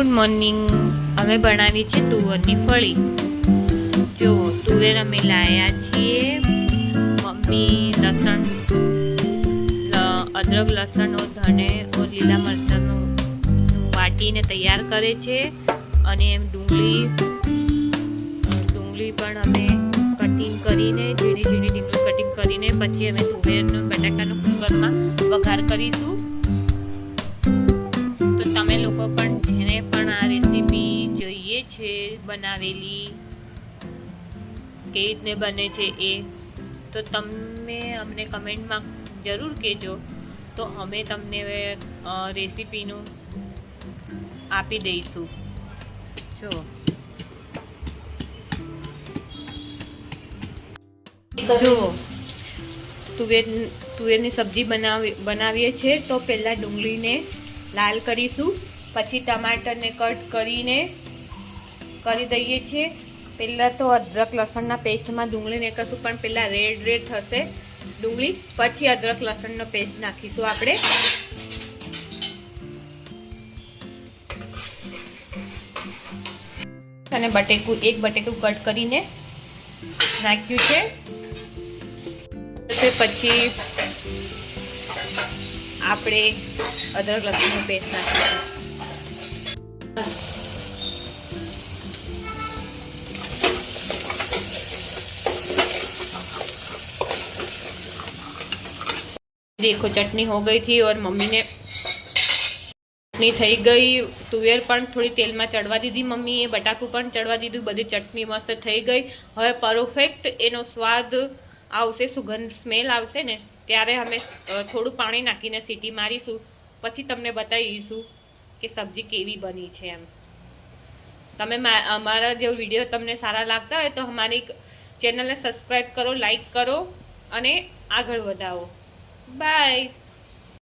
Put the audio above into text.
Good morning. અમે બનાવી છે તુવરની ફળી. જો, તુવેર અમે લાયા છીએ. મમ્મી લસણ અદરક, લસણ, ધને લીલા મરચાંનું વાટીને તૈયાર કરે છે. અને ડુંગળી ડુંગળી પણ અમે કટિંગ કરીને, ઝીણી ઝીણી ડુંગળી કટિંગ કરીને પછી અમે તુવેરનો બટાકાનું કુકરમાં વઘાર કરીશું. તો તમે લોકો પણ જેને છે બનાવેલી કેવી રીતને બને છે એ તો તમે અમને કમેન્ટમાં જરૂર કહેજો. તો અમે તમને રેસીપીનું આપી દઈશું. જો. જો. તુવેર તુવેરની સબ્જી બનાવી બનાવીએ છીએ તો પહેલાં ડુંગળીને લાલ કરીશું. પછી ટમાટરને કટ કરીને કરી દઈએ છીએ. પહેલાં તો અદરક લસણના પેસ્ટમાં ડુંગળી નાખીશું પણ પહેલાં રેડ રેડ થશે ડુંગળી. પછી અદરક લસણનો પેસ્ટ નાખીશું આપણે. અને બટેકું, એક બટેકું કટ કરીને નાખ્યું છે. પછી આપણે અદરક લસણનો પેસ્ટ નાખીશું. देखो चटनी हो गई थी और मम्मी ने ચટણી થઈ ગઈ તુવેર પણ થોડી તેલમાં ચડવા દીધી મમ્મીએ બટાકું પણ ચડવા દીધું બધી ચટણી મસ્ત થઈ ગઈ હવે પરફેક્ટ એનો સ્વાદ આવશે સુગંધ સ્મેલ આવશે ને ત્યારે અમે અ, થોડું પાણી નાખીને સીટી મારીશું પછી તમને બતાવીશું કે સબ્જી કેવી બની છે એમ તમે મા- અમારા જે વિડીયો તમને સારા લાગતા હોય તો અમારી ચેનલને સબસ્ક્રાઈબ કરો લાઈક કરો અને આગળ વધાવો Bye.